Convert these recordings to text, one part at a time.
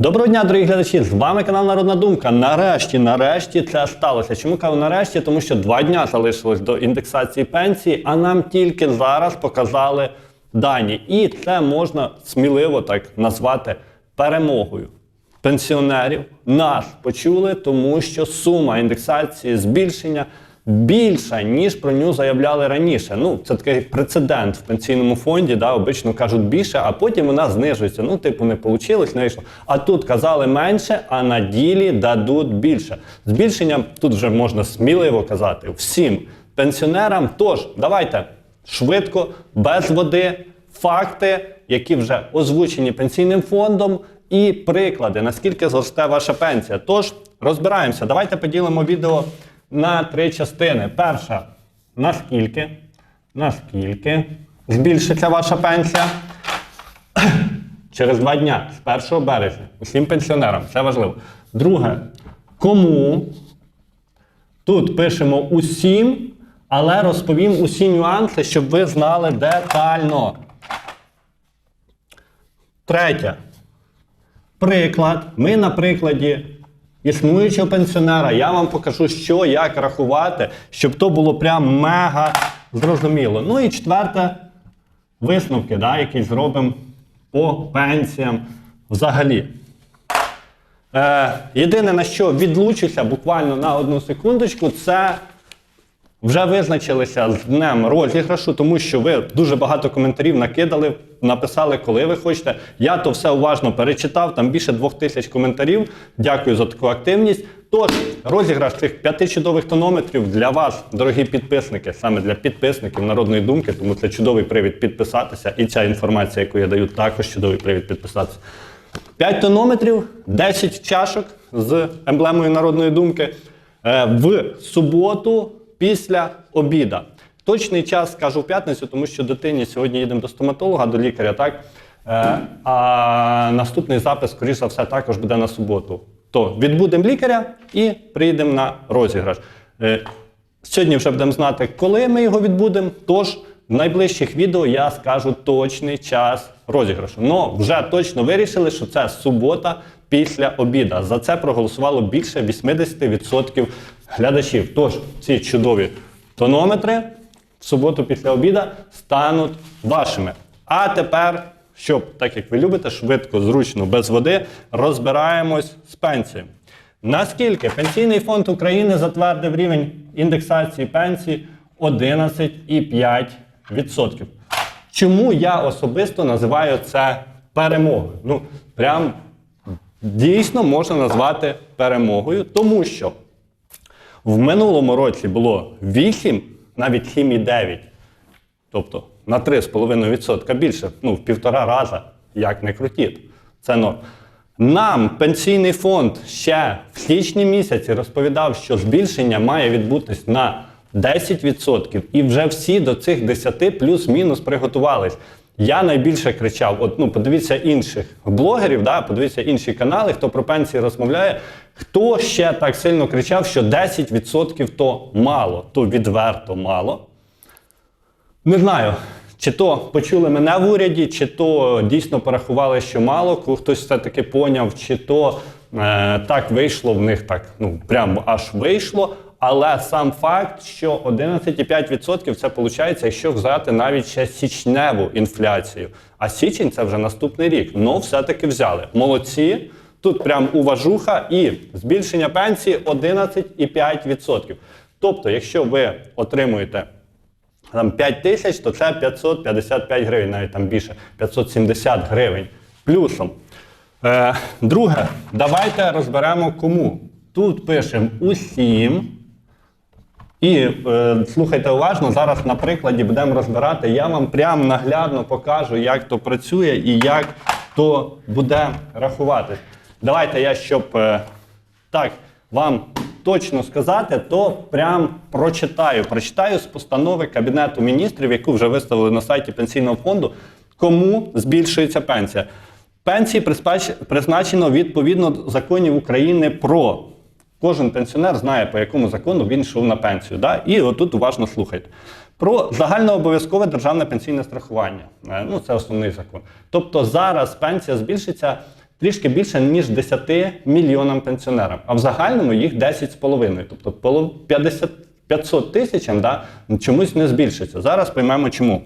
Доброго дня, дорогі глядачі! З вами канал Народна Думка. Нарешті, нарешті це сталося. Чому кажу нарешті? Тому що два дня залишилось до індексації пенсії, а нам тільки зараз показали дані. І це можна сміливо так назвати перемогою. Пенсіонерів нас почули, тому що сума індексації збільшення більша, ніж про нього заявляли раніше. Ну, це такий прецедент в пенсійному фонді. Да, обично кажуть більше, а потім вона знижується. Ну, типу, не вийшло, не вийшло. А тут казали менше, а на ділі дадуть більше. Збільшення тут вже можна сміливо казати всім пенсіонерам. Тож, давайте швидко, без води, факти, які вже озвучені пенсійним фондом, і приклади, наскільки зросте ваша пенсія. Тож розбираємося. Давайте поділимо відео на три частини. Перша, наскільки, наскільки збільшиться ваша пенсія через два дня, з 1 березня, усім пенсіонерам, це важливо. Друге, кому Тут пишемо усім, але розповім усі нюанси, щоб ви знали детально. Третє. Приклад. Ми на прикладі існуючого пенсіонера. Я вам покажу, що, як рахувати, щоб то було прям мега зрозуміло. Ну і четверте, висновки, да, які зробимо по пенсіям взагалі. Е, єдине на що відлучуся буквально на одну секундочку, це вже визначилися з днем розіграшу, тому що ви дуже багато коментарів накидали, написали, коли ви хочете. Я то все уважно перечитав, там більше двох тисяч коментарів. Дякую за таку активність. Тож, розіграш цих п'яти чудових тонометрів для вас, дорогі підписники, саме для підписників народної думки, тому це чудовий привід підписатися. І ця інформація, яку я даю, також чудовий привід підписатися. 5 тонометрів, 10 чашок з емблемою народної думки е, в суботу після обіда. Точний час скажу в п'ятницю, тому що дитині сьогодні їдемо до стоматолога, до лікаря, так? Е, А наступний запис, скоріш за все, також буде на суботу. То відбудемо лікаря і приїдемо на розіграш. Е, Сьогодні вже будемо знати, коли ми його відбудемо. Тож в найближчих відео я скажу точний час розіграшу. Ну вже точно вирішили, що це субота після обіда. За це проголосувало більше 80% глядачів. Тож ці чудові тонометри в суботу після обіда стануть вашими. А тепер, щоб, так як ви любите, швидко, зручно, без води, розбираємось з пенсією. Наскільки Пенсійний фонд України затвердив рівень індексації пенсії 11,5%. Чому я особисто називаю це перемогою? Ну, прям дійсно можна назвати перемогою, тому що в минулому році було 8, навіть 7,9. Тобто на 3,5% більше, ну, в півтора рази, як не крутіть. Це норм. Нам пенсійний фонд ще в січні місяці розповідав, що збільшення має відбутись на 10%, і вже всі до цих 10 плюс-мінус приготувались. Я найбільше кричав: от ну подивіться інших блогерів, да, подивіться інші канали, хто про пенсії розмовляє. Хто ще так сильно кричав, що 10% то мало, то відверто мало. Не знаю, чи то почули мене в уряді, чи то дійсно порахували, що мало, коли хтось все-таки поняв, чи то е, так вийшло в них так, ну прямо аж вийшло. Але сам факт, що 11,5% це виходить, якщо взяти навіть ще січневу інфляцію. А січень це вже наступний рік. Ну, все-таки взяли. Молодці. Тут прям уважуха і збільшення пенсії 11,5%. Тобто, якщо ви отримуєте там 5 тисяч, то це 555 гривень, навіть там більше, 570 гривень плюсом. Е, друге, давайте розберемо кому. Тут пишемо усім. І е, слухайте уважно, зараз на прикладі будемо розбирати. Я вам прям наглядно покажу, як то працює і як то буде рахуватись. Давайте я, щоб е, так вам точно сказати, то прям прочитаю. Прочитаю з постанови Кабінету міністрів, яку вже виставили на сайті пенсійного фонду, кому збільшується пенсія. Пенсії призначено відповідно до законів України про Кожен пенсіонер знає, по якому закону він йшов на пенсію. Да? І отут уважно слухайте. Про загальнообов'язкове державне пенсійне страхування. Е, Ну, це основний закон. Тобто зараз пенсія збільшиться трішки більше, ніж 10 мільйонам пенсіонерам, а в загальному їх 10,5. Тобто полов- 50, 500 тисячам да, чомусь не збільшиться. Зараз поймемо чому.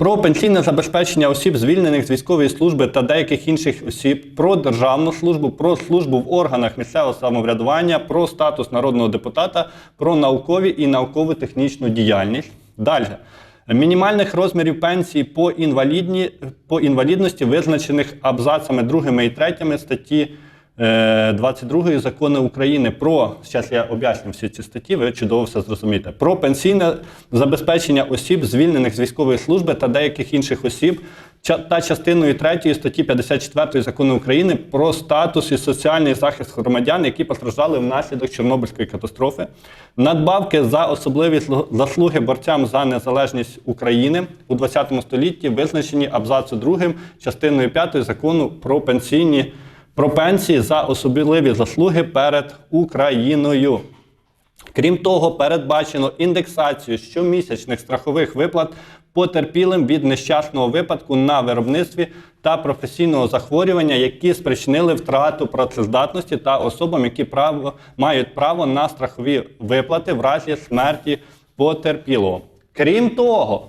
Про пенсійне забезпечення осіб, звільнених з військової служби та деяких інших осіб, про державну службу, про службу в органах місцевого самоврядування, про статус народного депутата, про наукові і науково-технічну діяльність. Далі. Мінімальних розмірів пенсії по, інвалідні, по інвалідності, визначених абзацами 2 і 3 статті 22 закону України про зараз я об'ясню всі ці статті, ви чудово все зрозумієте. Про пенсійне забезпечення осіб, звільнених з військової служби та деяких інших осіб, та частиною 3 статті 54 закону України про статус і соціальний захист громадян, які постраждали внаслідок Чорнобильської катастрофи, надбавки за особливі заслуги борцям за незалежність України у 20 столітті, визначені абзацу 2 частиною 5 закону про пенсійні про пенсії за особливі заслуги перед Україною. Крім того, передбачено індексацію щомісячних страхових виплат потерпілим від нещасного випадку на виробництві та професійного захворювання, які спричинили втрату працездатності та особам, які право, мають право на страхові виплати в разі смерті потерпілого. Крім того,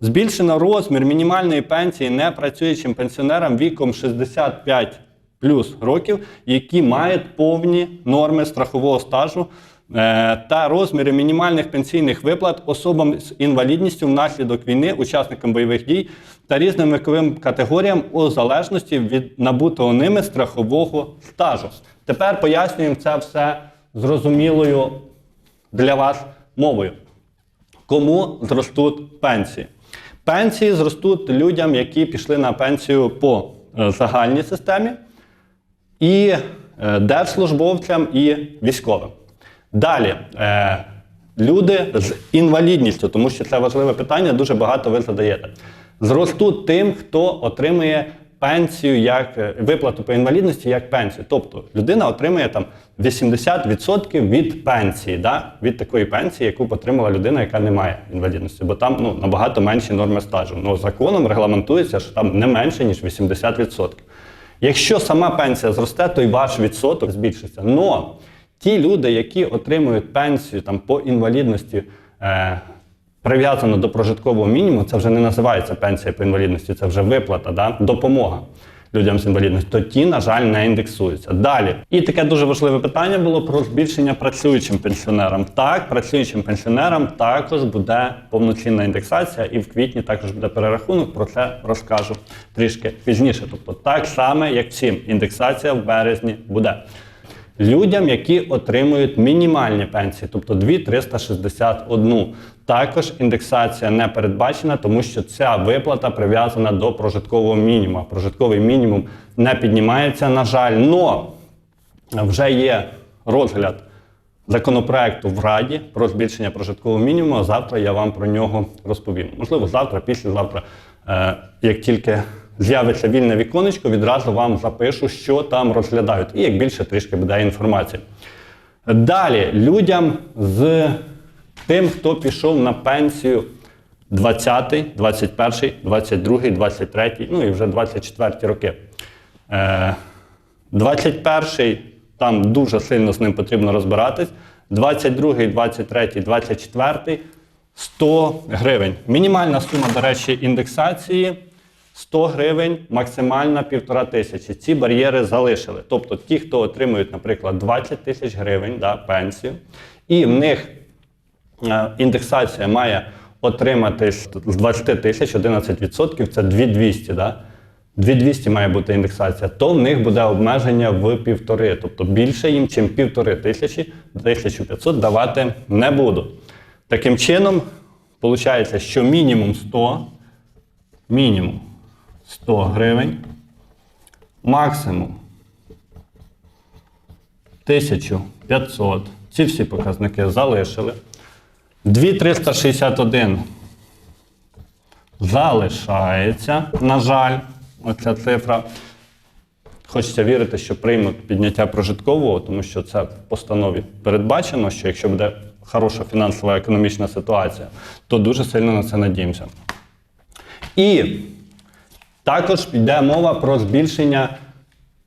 Збільшено розмір мінімальної пенсії непрацюючим пенсіонерам віком 65 плюс років, які мають повні норми страхового стажу е, та розміри мінімальних пенсійних виплат особам з інвалідністю внаслідок війни, учасникам бойових дій та різним віковим категоріям у залежності від набутого ними страхового стажу. Тепер пояснюємо це все зрозумілою для вас мовою. Кому зростуть пенсії? Пенсії зростуть людям, які пішли на пенсію по е, загальній системі, і е, держслужбовцям, і військовим. Далі, е, люди з інвалідністю, тому що це важливе питання, дуже багато ви задаєте. Зростуть тим, хто отримує пенсію як е, виплату по інвалідності як пенсію. Тобто людина отримує там 80% від пенсії, да? від такої пенсії, яку отримала людина, яка не має інвалідності, бо там ну, набагато менші норми стажу. Ну, законом регламентується, що там не менше, ніж 80%. Якщо сама пенсія зросте, то й ваш відсоток збільшиться. Но ті люди, які отримують пенсію там, по інвалідності, е, прив'язано до прожиткового мінімуму, це вже не називається пенсія по інвалідності, це вже виплата, да? допомога людям з інвалідністю, то ті, на жаль, не індексуються. Далі. І таке дуже важливе питання було про збільшення працюючим пенсіонерам. Так, працюючим пенсіонерам також буде повноцінна індексація, і в квітні також буде перерахунок. Про це розкажу трішки пізніше. Тобто, так само, як всім, індексація в березні буде. Людям, які отримують мінімальні пенсії, тобто 2361. Також індексація не передбачена, тому що ця виплата прив'язана до прожиткового мінімуму. Прожитковий мінімум не піднімається, на жаль, но вже є розгляд законопроекту в Раді про збільшення прожиткового мінімуму. Завтра я вам про нього розповім. Можливо, завтра, післязавтра, е, як тільки з'явиться вільне віконечко, відразу вам запишу, що там розглядають, і як більше трішки буде інформації. Далі людям з тим, хто пішов на пенсію 20, 21, 22, 23, ну і вже 24 роки. Е, 21 там дуже сильно з ним потрібно розбиратись. 22, 23, 24 100 гривень. Мінімальна сума, до речі, індексації 100 гривень, максимальна півтора тисячі. Ці бар'єри залишили. Тобто ті, хто отримують, наприклад, 20 тисяч гривень да, пенсію, і в них е, індексація має отримати з 20 тисяч 11%, це 2200, да? 2200 має бути індексація, то в них буде обмеження в півтори. Тобто більше їм, чим півтори тисячі, 1500 давати не буду. Таким чином, виходить, що мінімум 100, мінімум 100 гривень, максимум 1500. Ці всі показники залишили. 2361 залишається, на жаль, оця цифра. Хочеться вірити, що приймуть підняття прожиткового, тому що це в постанові передбачено, що якщо буде хороша фінансова економічна ситуація, то дуже сильно на це надіємося. І Також йде мова про збільшення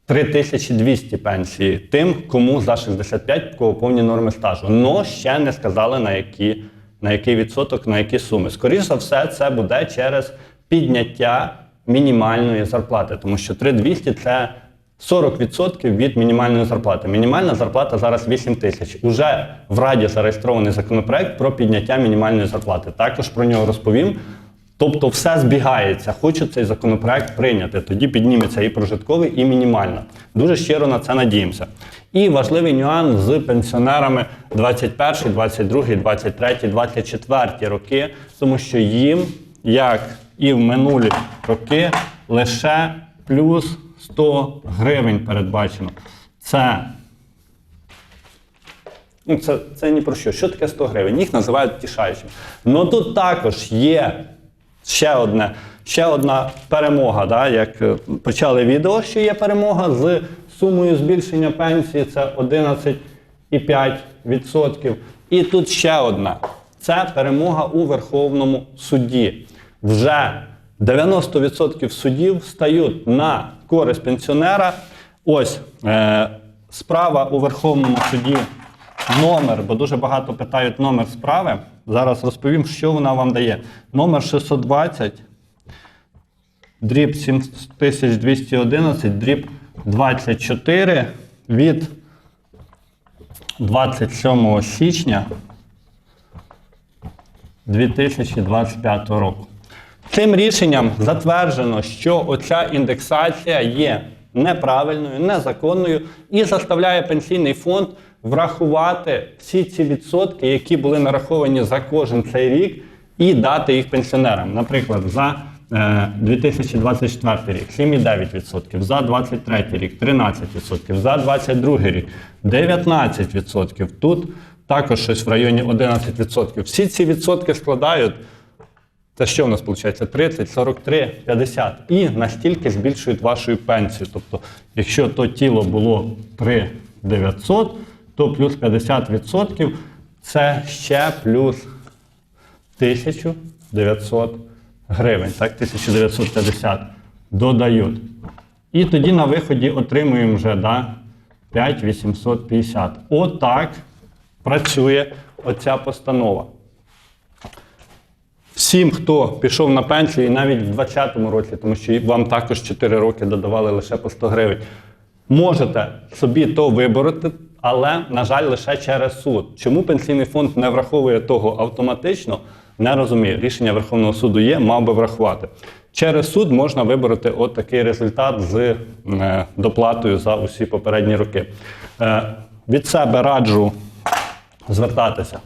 3200 пенсії тим, кому за 65 кого повні норми стажу. Но ще не сказали на які, на який відсоток, на які суми. Скоріше за все, це буде через підняття мінімальної зарплати, тому що 3200 – це 40% від мінімальної зарплати. Мінімальна зарплата зараз 8 тисяч. Уже в Раді зареєстрований законопроект про підняття мінімальної зарплати. Також про нього розповім. Тобто все збігається. Хочу цей законопроект прийняти. Тоді підніметься і прожитковий, і мінімальна. Дуже щиро на це надіємося. І важливий нюанс з пенсіонерами 21, 22, 23, 24 роки, тому що їм, як і в минулі роки, лише плюс 100 гривень передбачено. Це Ну, це, це ні про що. Що таке 100 гривень? Їх називають тішаючим. Ну тут також є ще, одне, ще одна перемога. Да? Як е, почали відео, що є перемога з сумою збільшення пенсії це 11,5%. І тут ще одна. Це перемога у Верховному суді. Вже 90% судів стають на користь пенсіонера. Ось е, справа у Верховному суді номер, бо дуже багато питають номер справи. Зараз розповім, що вона вам дає. Номер 620, дріб 7211, дріб 24 від 27 січня 2025 року. Цим рішенням затверджено, що оця індексація є неправильною, незаконною і заставляє пенсійний фонд врахувати всі ці відсотки, які були нараховані за кожен цей рік, і дати їх пенсіонерам. Наприклад, за е, 2024 рік 7,9%, за 2023 рік 13%, за 2022 рік 19%. Тут також щось в районі 11%. Всі ці відсотки складають. Це що в нас виходить? 30, 43, 50. І настільки збільшують вашу пенсію. Тобто, якщо то тіло було 3 900, то плюс 50% це ще плюс 1900 гривень. Так, 1950 додають. І тоді на виході отримуємо вже да, 5850. Отак працює оця постанова. Всім, хто пішов на пенсію, і навіть в 2020 році, тому що вам також 4 роки додавали лише по 100 гривень, можете собі то вибороти, але, на жаль, лише через суд. Чому пенсійний фонд не враховує того автоматично, не розумію. Рішення Верховного суду є, мав би врахувати. Через суд можна вибороти от такий результат з е, доплатою за усі попередні роки. Е, від себе раджу звертатися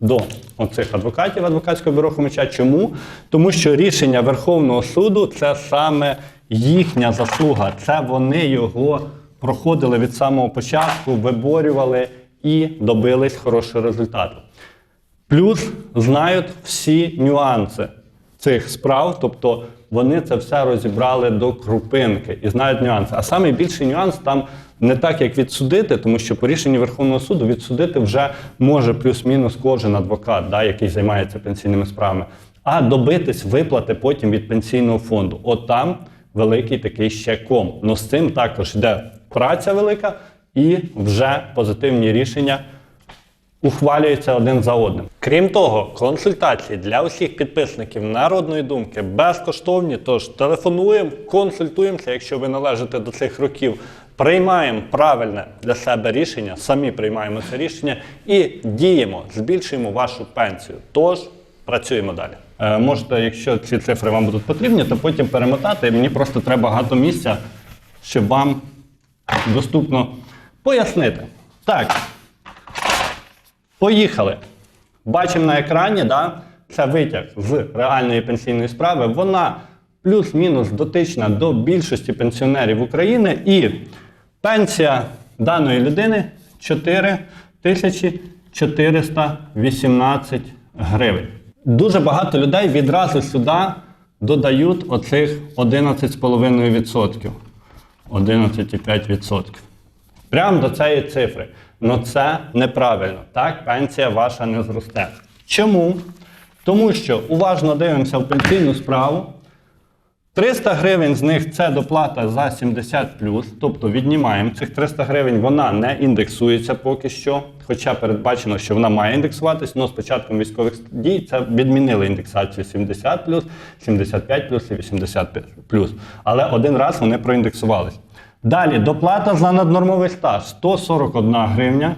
до оцих адвокатів адвокатського бюро Хомича. Чому? Тому що рішення Верховного суду це саме їхня заслуга. Це вони його проходили від самого початку, виборювали і добились хорошого результату. Плюс знають всі нюанси цих справ, тобто вони це все розібрали до крупинки і знають нюанси. А найбільший нюанс там не так, як відсудити, тому що по рішенню Верховного суду відсудити вже може плюс-мінус кожен адвокат, да, який займається пенсійними справами, а добитись виплати потім від пенсійного фонду. От там великий такий ще ком. Ну з цим також йде праця велика і вже позитивні рішення ухвалюються один за одним. Крім того, консультації для усіх підписників народної думки безкоштовні. Тож телефонуємо, консультуємося, якщо ви належите до цих років. Приймаємо правильне для себе рішення, самі приймаємо це рішення і діємо, збільшуємо вашу пенсію. Тож працюємо далі. Е, можете, якщо ці цифри вам будуть потрібні, то потім перемотати. Мені просто треба багато місця, щоб вам доступно пояснити. Так, Поїхали. Бачимо на екрані, да? це витяг з реальної пенсійної справи. Вона плюс-мінус дотична до більшості пенсіонерів України. І пенсія даної людини 4418 гривень. Дуже багато людей відразу сюди додають оцих 11,5%. 11,5%. Прямо до цієї цифри. Ну це неправильно. Так, пенсія ваша не зросте. Чому? Тому що уважно дивимося в пенсійну справу. 300 гривень з них це доплата за 70 тобто віднімаємо цих 300 гривень, вона не індексується поки що. Хоча передбачено, що вона має індексуватись, але з початком військових дій це відмінили індексацію 70 75 і 85 Але один раз вони проіндексувались. Далі доплата за наднормовий стаж 141 гривня.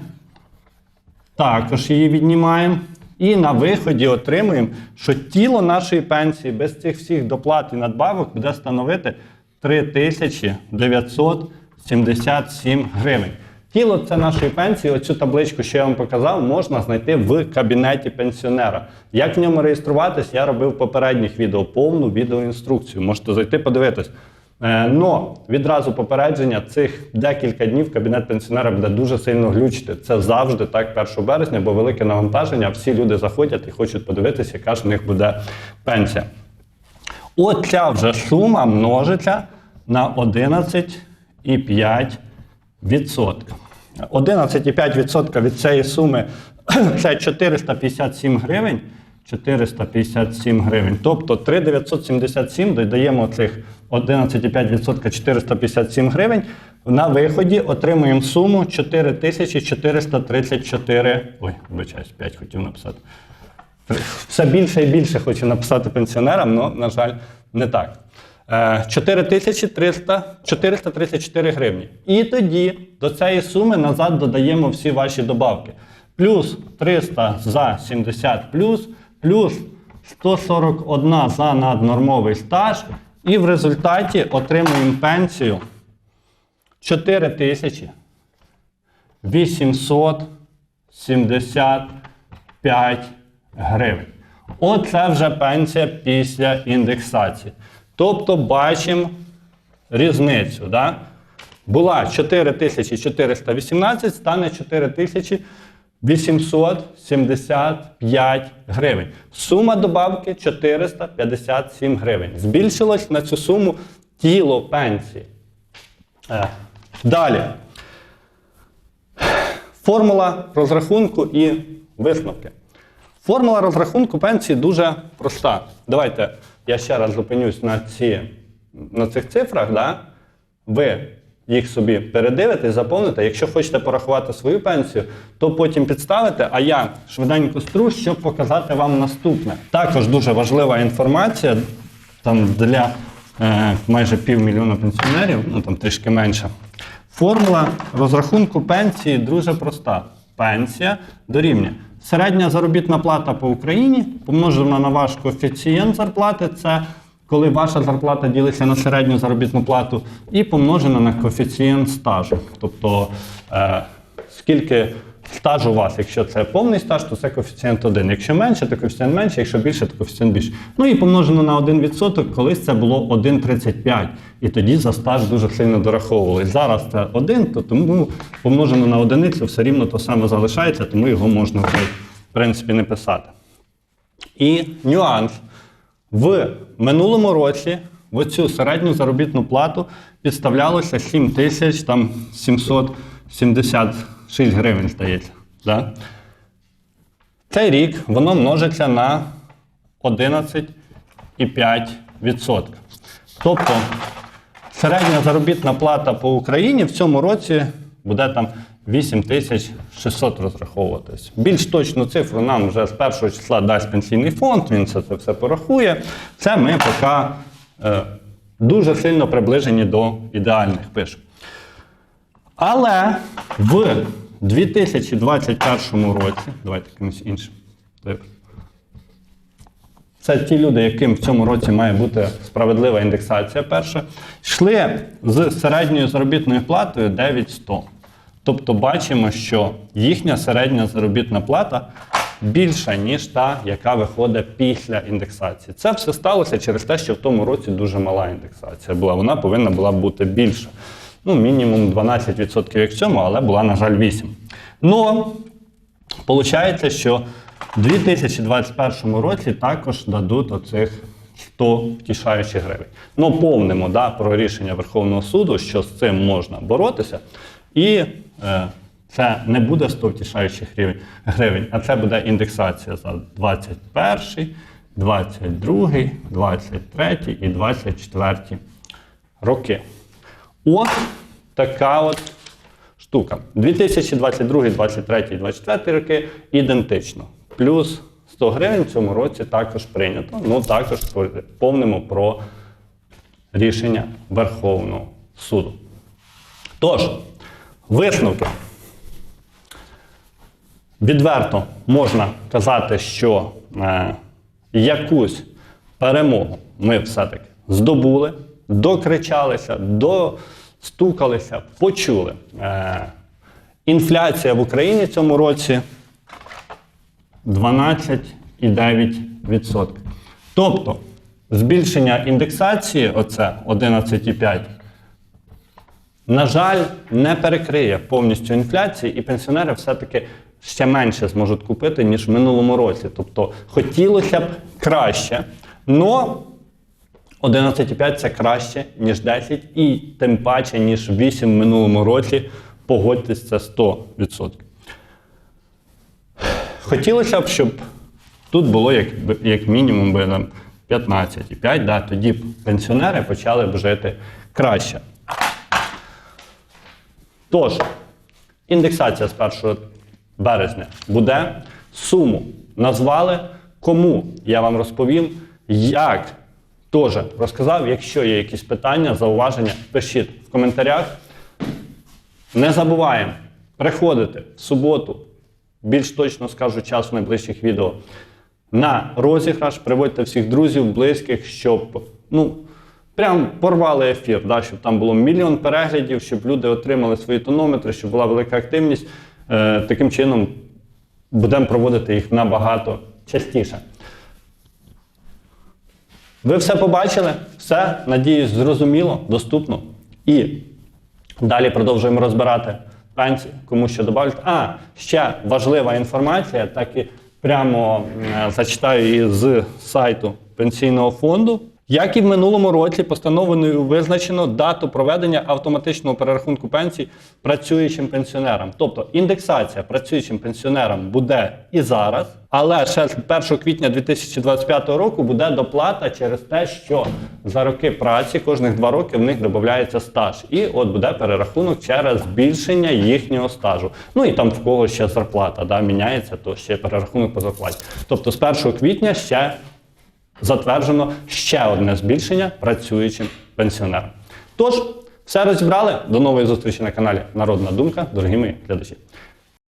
Також її віднімаємо. І на виході отримуємо, що тіло нашої пенсії без цих всіх доплат і надбавок буде становити 3977 гривень. Тіло це нашої пенсії. Оцю табличку, що я вам показав, можна знайти в кабінеті пенсіонера. Як в ньому реєструватись, я робив в попередніх відео повну відеоінструкцію. Можете зайти подивитись. Е, Но відразу попередження цих декілька днів кабінет пенсіонера буде дуже сильно глючити. Це завжди так 1 березня, бо велике навантаження. Всі люди заходять і хочуть подивитися, яка ж в них буде пенсія. От ця вже сума множиться на 11,5%. 11,5% від цієї суми це 457 гривень. 457 гривень. Тобто 3,977 додаємо цих 11,5% 457 гривень. На виході отримуємо суму 4434. Ой, вибачаюсь, 5 хотів написати. Все більше і більше хочу написати пенсіонерам, але, на жаль, не так. Е, 4300 434 гривні. І тоді до цієї суми назад додаємо всі ваші добавки. Плюс 300 за 70 плюс, плюс 141 за наднормовий стаж. І в результаті отримуємо пенсію 4000 875 гривень. Оце вже пенсія після індексації. Тобто бачимо різницю. Да? Була 4418, стане 4875 гривень. Сума добавки 457 гривень. Збільшилось на цю суму тіло пенсії. Е, Далі. Формула розрахунку і висновки. Формула розрахунку пенсії дуже проста. Давайте я ще раз зупинюсь на, ці, на цих цифрах. Да? Ви їх собі передивите, заповните. Якщо хочете порахувати свою пенсію, то потім підставите, а я швиденько стру, щоб показати вам наступне. Також дуже важлива інформація там для е, майже півмільйона пенсіонерів, ну там трішки менше. Формула розрахунку пенсії дуже проста. Пенсія дорівнює. Середня заробітна плата по Україні помножена на ваш коефіцієнт зарплати. Це коли ваша зарплата ділиться на середню заробітну плату, і помножена на коефіцієнт стажу. Тобто е, скільки стаж у вас, якщо це повний стаж, то це коефіцієнт 1. Якщо менше, то коефіцієнт менше, якщо більше, то коефіцієнт більше. Ну і помножено на 1%, колись це було 1,35. І тоді за стаж дуже сильно дораховували. Зараз це 1, то тому помножено на одиницю все рівно то саме залишається, тому його можна в принципі не писати. І нюанс. В минулому році в оцю середню заробітну плату підставлялося 7776 гривень, здається. Да? Цей рік воно множиться на 11,5%. Тобто середня заробітна плата по Україні в цьому році буде там 8600 розраховуватись. Більш точну цифру нам вже з першого числа дасть пенсійний фонд, він це, це все порахує. Це ми поки е, дуже сильно приближені до ідеальних пишемо. Але в 2021 році, давайте якимось іншим. Це ті люди, яким в цьому році має бути справедлива індексація перша, йшли з середньою заробітною платою 9100. Тобто бачимо, що їхня середня заробітна плата більша, ніж та, яка виходить після індексації. Це все сталося через те, що в тому році дуже мала індексація була. Вона повинна була бути більша. Ну, мінімум 12% як в цьому, але була, на жаль, 8%. Ну, виходить, що в 2021 році також дадуть оцих 100 втішаючих гривень. Ну, помнимо да, про рішення Верховного суду, що з цим можна боротися. І це не буде 100 втішаючих гривень, гривень, а це буде індексація за 21, 22, 23 і 24 роки. От така от штука. 2022, 23 і 24 роки ідентично. Плюс 100 гривень в цьому році також прийнято. Ну також повнимо про рішення Верховного суду. Тож, висновки. Відверто можна казати, що е, якусь перемогу ми все-таки здобули, докричалися, достукалися, почули. Е, інфляція в Україні цьому році 12,9%. Тобто збільшення індексації, оце 11,5%, на жаль, не перекриє повністю інфляції, і пенсіонери все-таки ще менше зможуть купити, ніж в минулому році. Тобто хотілося б краще, але 11,5 це краще, ніж 10, і тим паче, ніж 8 в минулому році. Погодьтесь, це 100%. Хотілося б, щоб тут було як, як мінімум би, 15,5, да, тоді б пенсіонери почали б жити краще. Тож, індексація з 1 березня буде. Суму назвали. Кому я вам розповім, як теж розказав. Якщо є якісь питання, зауваження, пишіть в коментарях. Не забуваємо приходити в суботу, більш точно скажу час в найближчих відео, на розіграш. Приводьте всіх друзів, близьких, щоб ну, прям порвали ефір, да, щоб там було мільйон переглядів, щоб люди отримали свої тонометри, щоб була велика активність. Е, таким чином будемо проводити їх набагато частіше. Ви все побачили, все, надіюсь, зрозуміло, доступно. І далі продовжуємо розбирати пенсії, кому що додати. А, ще важлива інформація, так і прямо е, зачитаю її з сайту Пенсійного фонду. Як і в минулому році, постановленою визначено дату проведення автоматичного перерахунку пенсій працюючим пенсіонерам. Тобто індексація працюючим пенсіонерам буде і зараз, але ще з 1 квітня 2025 року буде доплата через те, що за роки праці кожних два роки в них додається стаж. І от буде перерахунок через збільшення їхнього стажу. Ну і там в кого ще зарплата да, міняється, то ще перерахунок по зарплаті. Тобто з 1 квітня ще затверджено ще одне збільшення працюючим пенсіонерам. Тож, все розібрали. До нової зустрічі на каналі Народна Думка, дорогі мої глядачі.